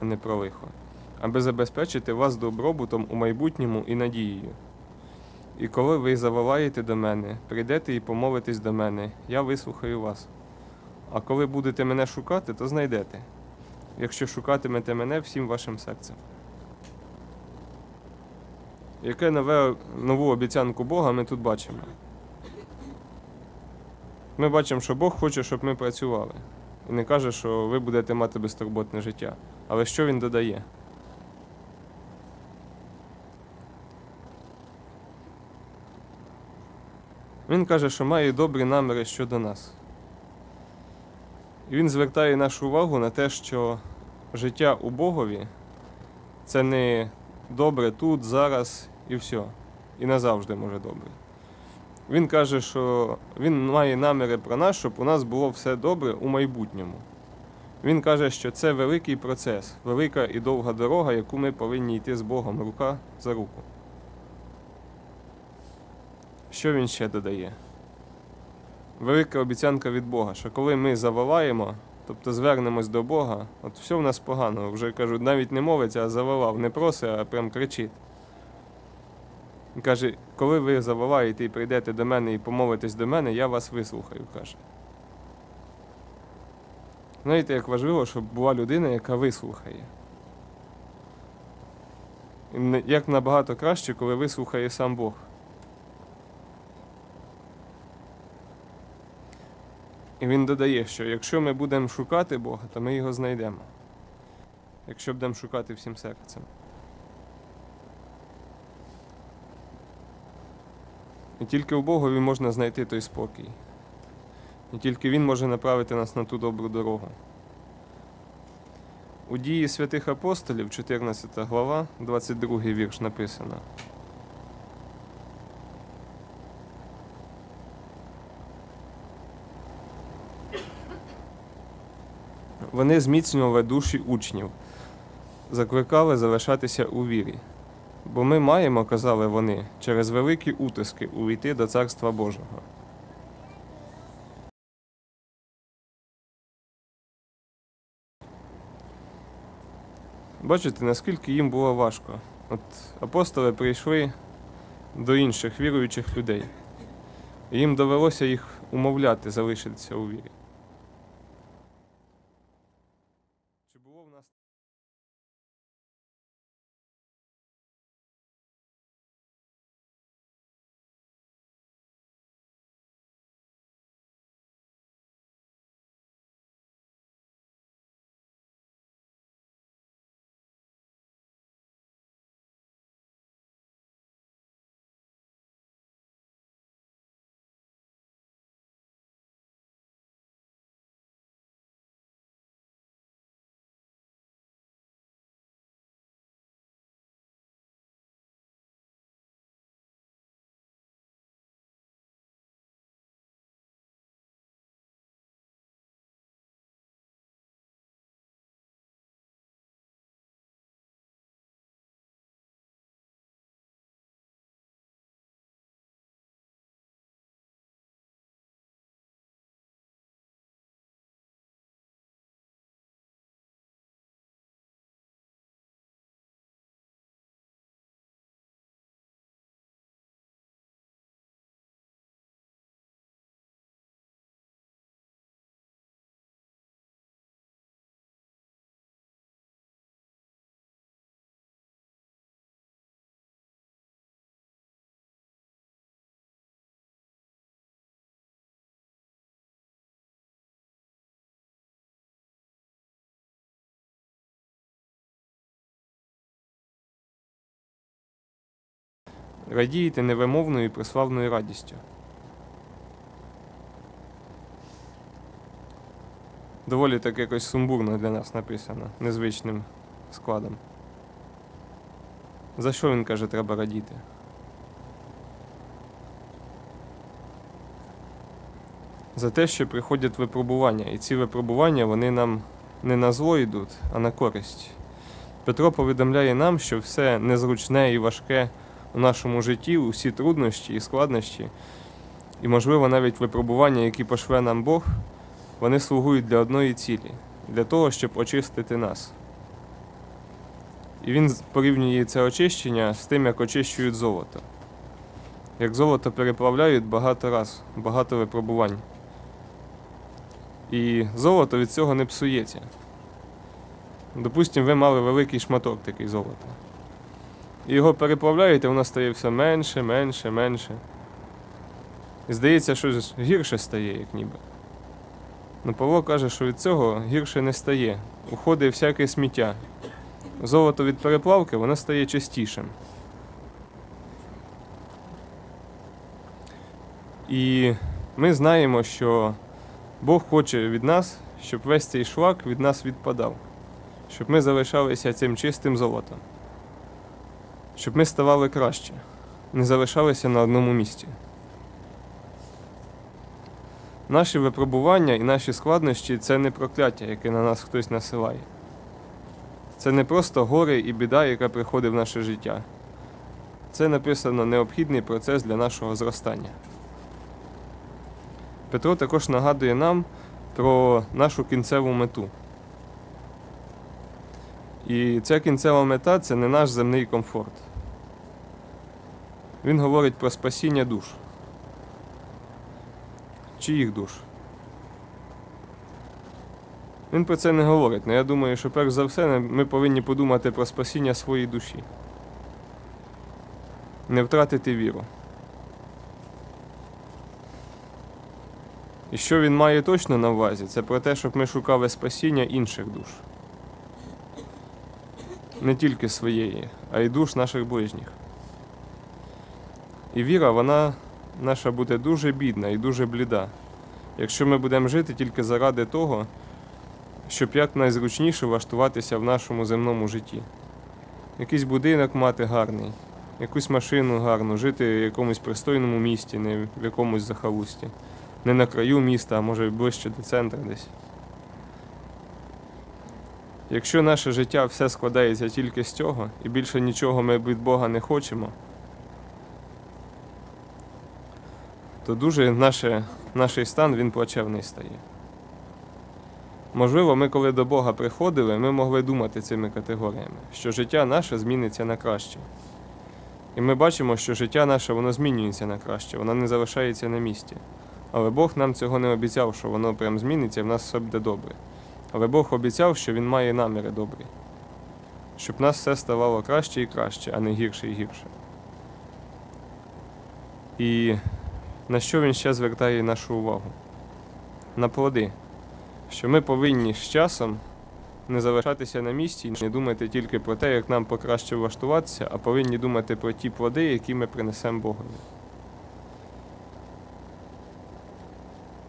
а не про лихо, аби забезпечити вас добробутом у майбутньому і надією. І коли ви заволаєте до мене, прийдете і помолитесь до мене, я вислухаю вас. А коли будете мене шукати, то знайдете, якщо шукатимете мене всім вашим серцем. Яке нове, нову обіцянку Бога ми тут бачимо? Ми бачимо, що Бог хоче, щоб ми працювали. І не каже, що ви будете мати безтурботне життя. Але що він додає? Він каже, що має добрі наміри щодо нас. І він звертає нашу увагу на те, що життя у Богові це не добре тут, зараз і все. І назавжди може добре. Він каже, що він має наміри про нас, щоб у нас було все добре у майбутньому. Він каже, що це великий процес, велика і довга дорога, яку ми повинні йти з Богом рука за руку. Що він ще додає? Велика обіцянка від Бога, що коли ми заволаємо, тобто звернемось до Бога, от все в нас погано, вже кажуть, навіть не мовиться, а заволав, не просить, а прям кричить. Він каже, коли ви заволаєте і прийдете до мене і помолитесь до мене, я вас вислухаю, каже. Знаєте, як важливо, щоб була людина, яка вислухає. Як набагато краще, коли вислухає сам Бог. І він додає, що якщо ми будемо шукати Бога, то ми його знайдемо. Якщо будемо шукати всім серцем. І тільки у Богові можна знайти той спокій. І тільки Він може направити нас на ту добру дорогу. У дії святих апостолів, 14 глава, 22 вірш написано. Вони зміцнювали душі учнів, закликали залишатися у вірі. Бо ми маємо, казали вони, через великі утиски увійти до Царства Божого. Бачите, наскільки їм було важко. От апостоли прийшли до інших віруючих людей. І їм довелося їх умовляти залишитися у вірі. Радієте невимовною і прославною радістю. Доволі так якось сумбурно для нас написано, незвичним складом. За що він каже, треба радіти? За те, що приходять випробування, і ці випробування вони нам не на зло йдуть, а на користь. Петро повідомляє нам, що все незручне і важке у нашому житті, усі труднощі і складнощі, і, можливо, навіть випробування, які пошле нам Бог, вони слугують для одної цілі, для того, щоб очистити нас. І він порівнює це очищення з тим, як очищують золото. Як золото переплавляють багато раз, багато випробувань. І золото від цього не псується. Допустимо, ви мали великий шматок такий золота. І його переплавляєте, воно стає все менше, менше, менше. І здається, що гірше стає, як ніби. Ну, Павло каже, що від цього гірше не стає. Уходить всяке сміття. Золото від переплавки воно стає чистішим. І ми знаємо, що Бог хоче від нас, щоб весь цей шлак від нас відпадав, щоб ми залишалися цим чистим золотом, щоб ми ставали краще, не залишалися на одному місці. Наші випробування і наші складнощі це не прокляття, яке на нас хтось насилає. Це не просто горе і біда, яка приходить в наше життя. Це написано необхідний процес для нашого зростання. Петро також нагадує нам про нашу кінцеву мету. І ця кінцева мета це не наш земний комфорт. Він говорить про спасіння душ. Чиїх душ? Він про це не говорить, але я думаю, що перш за все ми повинні подумати про спасіння своєї душі. Не втратити віру. І що він має точно на увазі, це про те, щоб ми шукали спасіння інших душ. Не тільки своєї, а й душ наших ближніх. І віра, вона наша буде дуже бідна і дуже бліда, якщо ми будемо жити тільки заради того, щоб якнайзручніше влаштуватися в нашому земному житті. Якийсь будинок мати гарний, якусь машину гарну, жити в якомусь пристойному місті, не в якомусь захолусті. Не на краю міста, а може ближче до центру десь. Якщо наше життя все складається тільки з цього, і більше нічого ми від Бога не хочемо, то дуже наше, наш стан він плачевний стає. Можливо, ми, коли до Бога приходили, ми могли думати цими категоріями, що життя наше зміниться на краще. І ми бачимо, що життя наше воно змінюється на краще, воно не залишається на місці. Але Бог нам цього не обіцяв, що воно прям зміниться і в нас все буде добре. Але Бог обіцяв, що Він має наміри добрі, щоб нас все ставало краще і краще, а не гірше і гірше. І на що він ще звертає нашу увагу? На плоди. Що ми повинні з часом не залишатися на місці і не думати тільки про те, як нам покраще влаштуватися, а повинні думати про ті плоди, які ми принесемо Богові.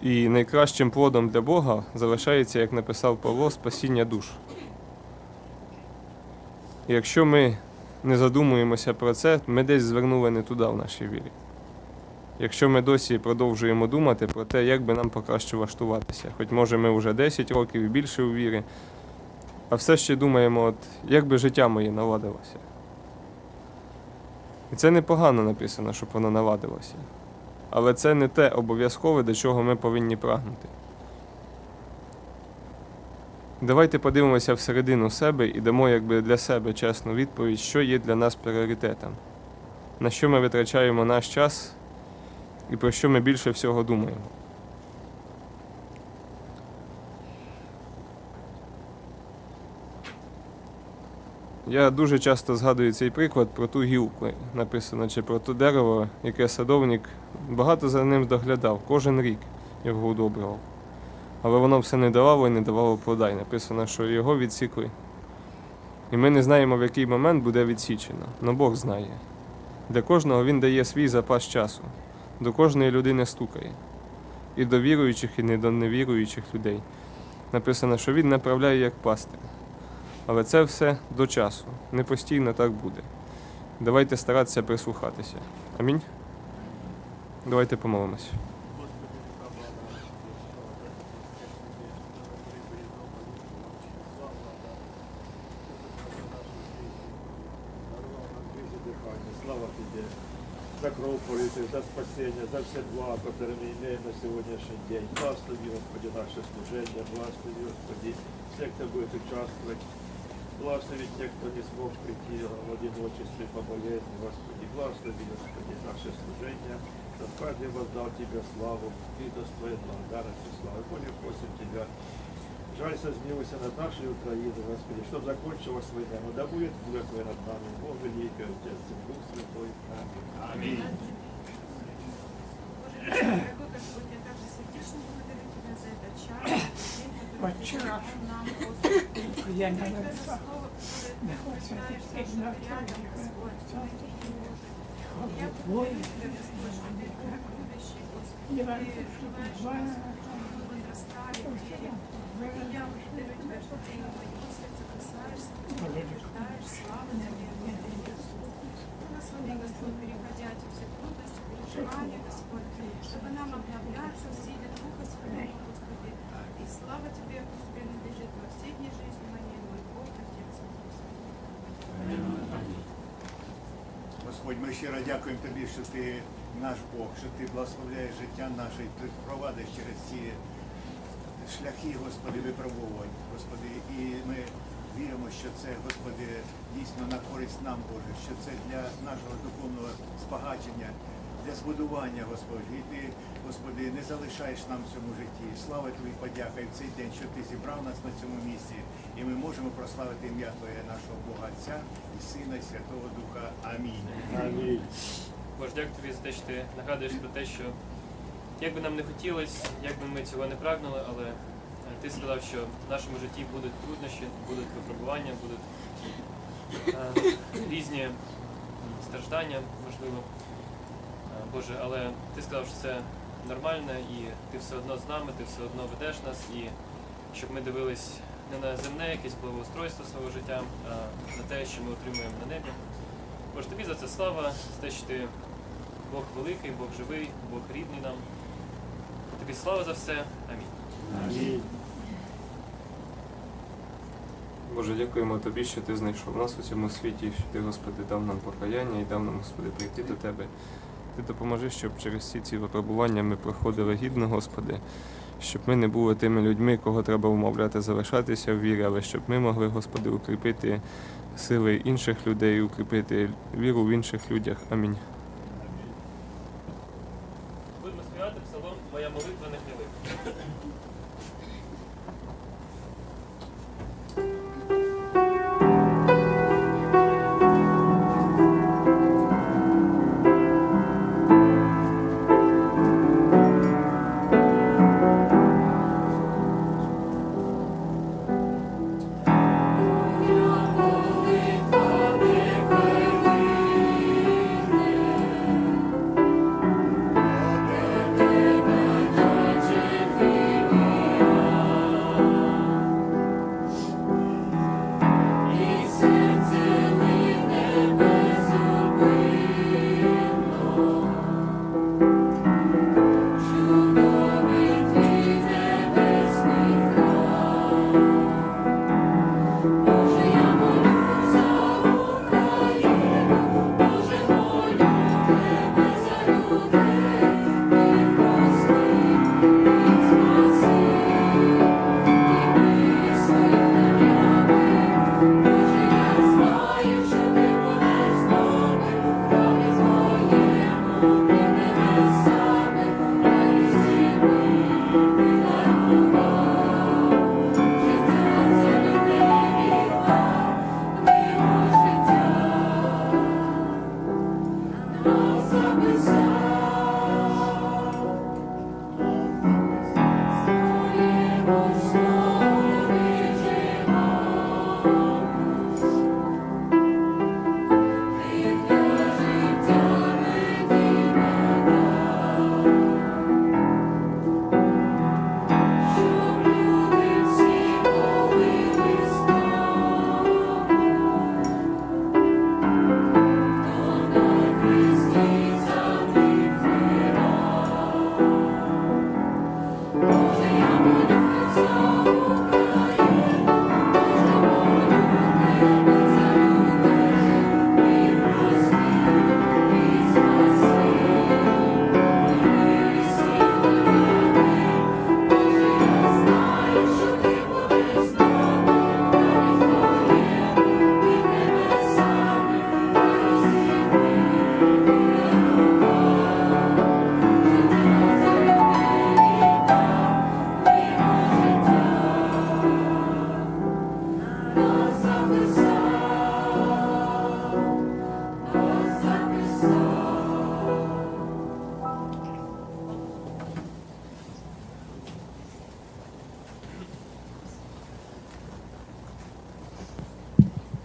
І найкращим плодом для Бога залишається, як написав Павло, спасіння душ. Якщо ми не задумуємося про це, ми десь звернули не туди в нашій вірі. Якщо ми досі продовжуємо думати про те, як би нам покраще влаштуватися, хоч може ми вже 10 років і більше у вірі, а все ще думаємо, от, як би життя моє наладилося. І це непогано написано, щоб воно наладилося. Але це не те обов'язкове, до чого ми повинні прагнути. Давайте подивимося всередину себе і дамо якби для себе чесну відповідь, що є для нас пріоритетом, на що ми витрачаємо наш час і про що ми більше всього думаємо. Я дуже часто згадую цей приклад про ту гілку, написано, чи про те дерево, яке садовник багато за ним доглядав, кожен рік його удобрював. Але воно все не давало і не давало плода. І написано, що його відсікли. І ми не знаємо, в який момент буде відсічено. Но Бог знає. Для кожного він дає свій запас часу, до кожної людини стукає. І до віруючих, і не до невіруючих людей. Написано, що він направляє як пастир. Але це все до часу. Не постійно так буде. Давайте старатися прислухатися. Амінь. Давайте помолимось. за спасіння, за все благо, яке ми маємо на сьогоднішній день. Благослови, Господи, наше служення, благослови, Господи, все, хто буде участвувати Благослови тех, кто не смог прийти в одиночестве по болезни, Господи. Благослови, Господи, наше служение. Чтоб каждый воздал Тебе славу и достоин благодарности славы. Боже, просим Тебя, жалься, zmiłuйся над нашей Украиной, Господи, чтобы закончилась война. Но да будет воля Твоя над нами, Бог великий, Отец и Дух Святой. Аминь. Боже, Я не Благодарю Тебя за знаю. слово, которое Ты утверждаешь нашим рядом, Господь, в твоих Боже. Я благодарю Тебя, Господь, что Ты Бог любящий, Господи. Ты желаешь, Господи, чтобы мы возрастали в вере. И я благодарю Тебя, что Ты и моего сердца касаешься, Господи, утверждаешь, слава Тебе, Господи Иисус. Благослови, Господь, переходя эти все трудности, переживания, Господь, чтобы нам обновляться в силе Духа Своего, Господи. И слава Тебе, Господи, надлежит во все дни жизни моей, мой Бог, Отец Господь, ми щиро дякуємо Тобі, що ти наш Бог, що ти благословляєш життя наше, і ти провадиш через ці шляхи, Господи, випробувань, Господи, і ми віримо, що це, Господи, дійсно на користь нам, Боже, що це для нашого духовного збагачення, для збудування, Господь. І ти, Господи, не залишаєш нам в цьому житті. Слава Тобі, подяка і в цей день, що ти зібрав нас на цьому місці, і ми можемо прославити ім'я Твоє нашого Бога Отця і Сина, і Святого Духа. Амінь. Аминь. Боже, дякую тобі за те, що ти нагадуєш про те, що як би нам не хотілося, як би ми цього не прагнули, але е, ти сказав, що в нашому житті будуть труднощі, будуть випробування, будуть е, різні страждання, можливо. Боже, але ти сказав, що це нормально і ти все одно з нами, ти все одно ведеш нас, і щоб ми дивились не на земне якесь благоустройство свого життя, а на те, що ми отримуємо на небі. Боже, тобі за це слава, за те, що ти Бог великий, Бог живий, Бог рідний нам. Тобі слава за все. Амінь. Аминь. Боже, дякуємо Тобі, що Ти знайшов нас у цьому світі, що Ти, Господи, дав нам покаяння і дав нам, Господи, прийти до Тебе. Ти допоможи, щоб через всі ці випробування ми проходили гідно, Господи, щоб ми не були тими людьми, кого треба вмовляти залишатися в вірі, але щоб ми могли, Господи, укріпити сили інших людей, укріпити віру в інших людях. Амінь.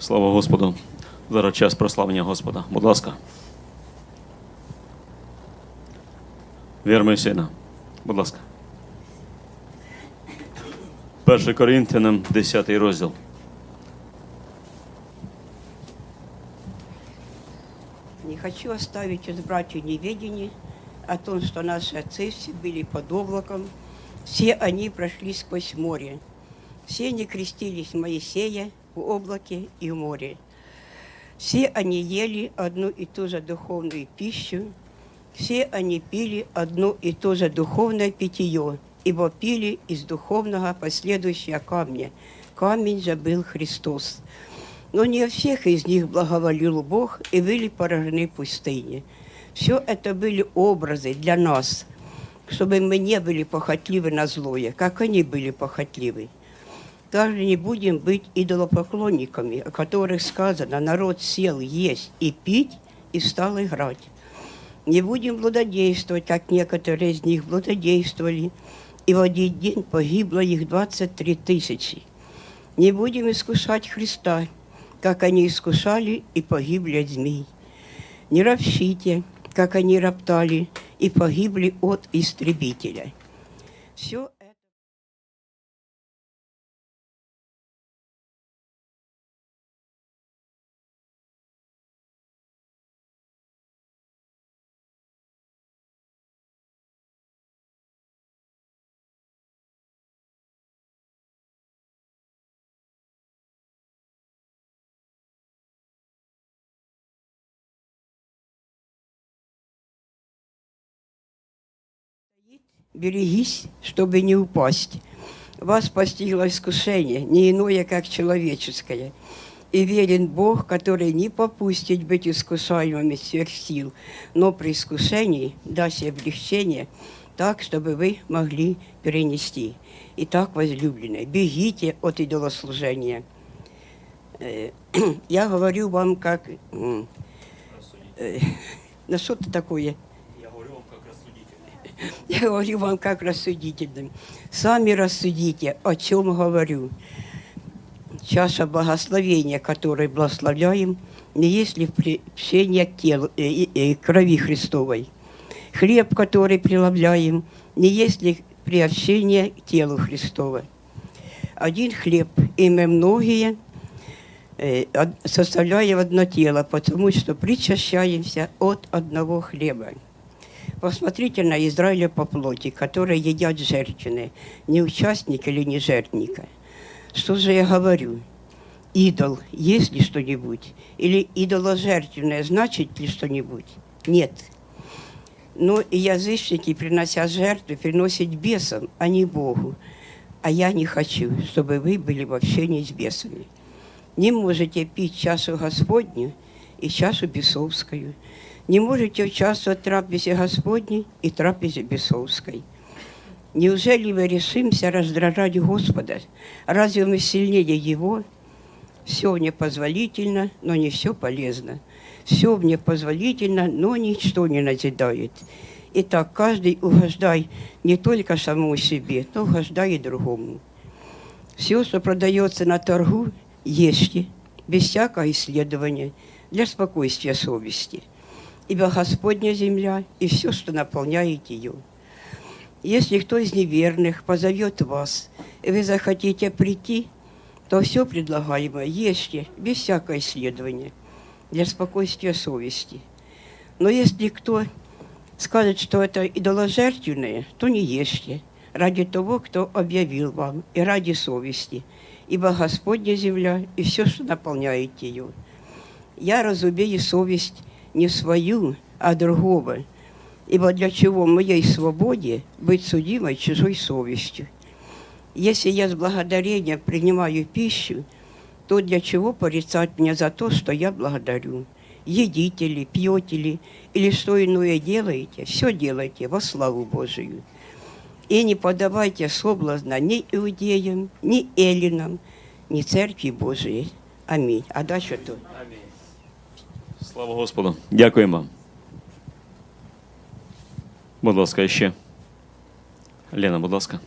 Слава Господу. Зараз час прославлення Господа. Будь ласка. Вірмо і сина. Будь ласка. 1 Коринтянам, 10 розділ. Не хочу оставить из братьев неведение о том, что наши отцы все были под облаком, все они прошли сквозь море. Все они крестились Моисея в облаке и в море. Все они ели одну и ту же духовную пищу, все они пили одно и то же духовное питье, ибо пили из духовного последующего камня. Камень же был Христос. Но не всех из них благоволил Бог и были поражены пустыне. Все это были образы для нас, чтобы мы не были похотливы на злое, как они были похотливы. Также не будем быть идолопоклонниками, о которых сказано, народ сел есть и пить и стал играть. Не будем блудодействовать, как некоторые из них блудодействовали, и в один день погибло их 23 тысячи. Не будем искушать Христа, как они искушали и погибли от змей. Не ропщите, как они роптали и погибли от истребителя. Все Берегись, чтобы не упасть. Вас постигло искушение, не иное, как человеческое. И верен Бог, который не попустит быть искушаемыми сверх сил, но при искушении даст облегчение, так, чтобы вы могли перенести. Итак, возлюбленные, бегите от идолослужения. Э, Я говорю вам как... э, На что-то такое. Я говорю вам як розсудитель. Я говорю вам как рассудительным. Сами рассудите, о чем говорю. Чаша благословения, которой благословляем, не есть ли приобщение к телу, э, и- и крови Христовой. Хлеб, который преломляем, не есть ли приобщение к телу Христова. Один хлеб, и мы многие э, составляем одно тело, потому что причащаемся от одного хлеба. Посмотрите на Израиля по плоти, которые едят жертвенные, не участник или не жертвника. Что же я говорю? Идол, есть ли что-нибудь? Или идоложертвенное, значит ли что-нибудь? Нет. Но и язычники, принося жертвы, приносят бесам, а не Богу. А я не хочу, чтобы вы были в общении с бесами. Не можете пить чашу Господню и чашу бесовскую. Не можете участвовать в трапезе Господней и трапезе бесовской. Неужели мы решимся раздражать Господа? Разве мы сильнее Его? Все мне позволительно, но не все полезно. Все мне позволительно, но ничто не назидает. Итак, каждый угождай не только самому себе, но угождай и другому. Все, что продается на торгу, ешьте, без всякого исследования, для спокойствия совести. Ибо Господня земля и все, что наполняет ее. Если кто из неверных позовет вас, и вы захотите прийти, то все предлагаемое ешьте без всякого исследования, для спокойствия совести. Но если кто скажет, что это идоложертвенное, то не ешьте, ради того, кто объявил вам, и ради совести, ибо Господня земля и все, что наполняет ее. Я разумею совесть не свою, а другого, ибо для чего моей свободе быть судимой чужой совестью? Если я с благодарением принимаю пищу, то для чего порицать меня за то, что я благодарю? Едите ли, пьете ли, или что иное делаете, все делайте во славу Божию. И не подавайте соблазна ни иудеям, ни эллинам, ни церкви Божией. Аминь. А дальше то. Амінь. Слава Господу. Дякуємо вам. Будь ласка, ще. Лена, будь ласка.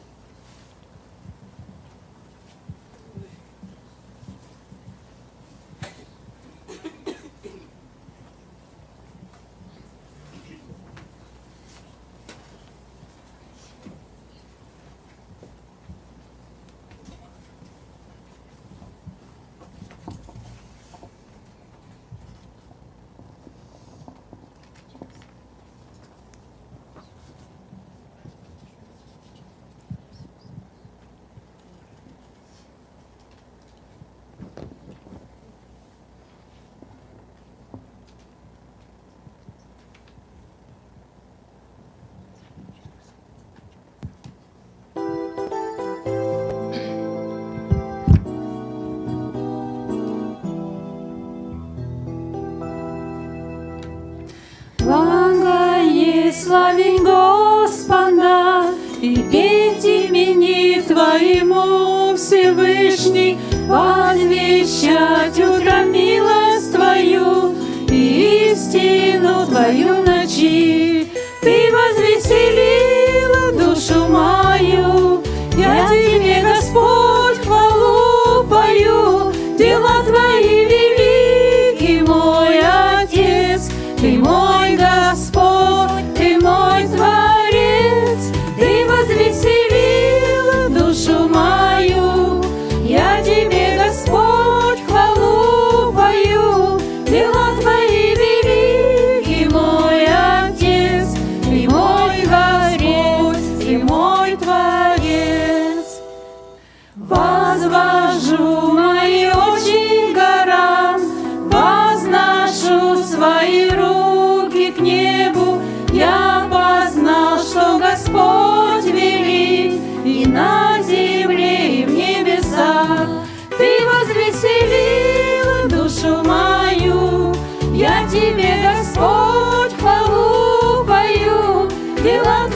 свою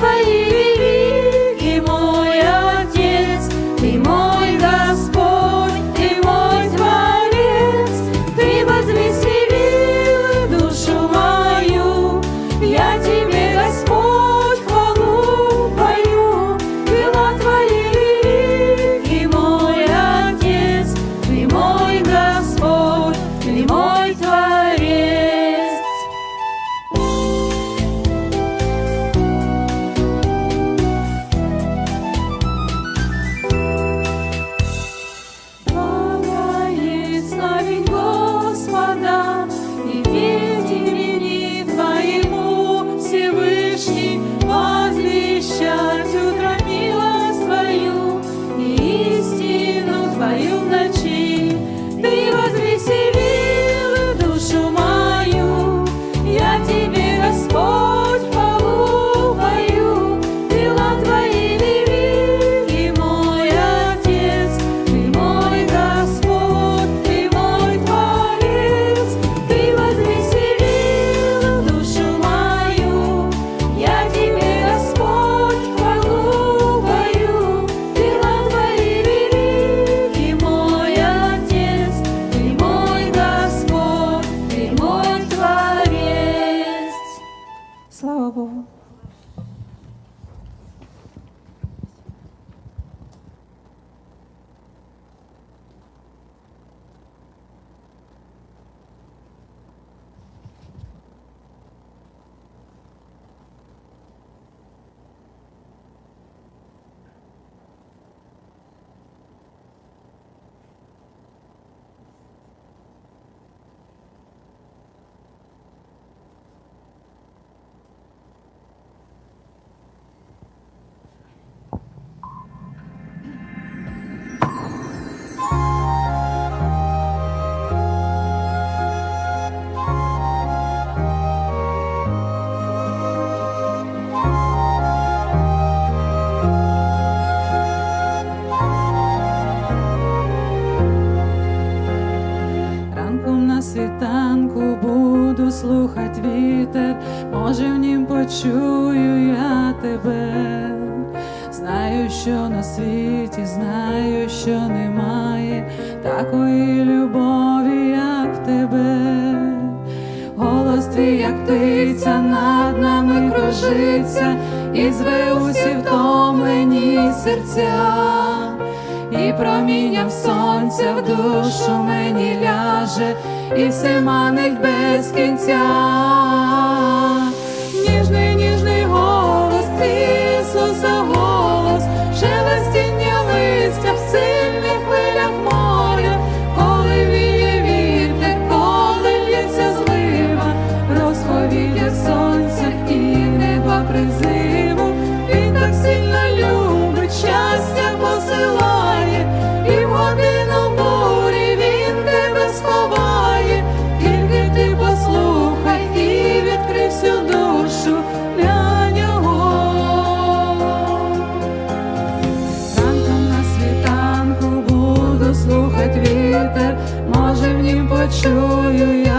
foi чую я тебе, знаю, що на світі, знаю, що немає такої любові, як тебе, голос твій, як птиця, над нами кружиться, і зве усі втомлені серця, і промінням сонця в душу мені ляже, і все манить без кінця. чую я.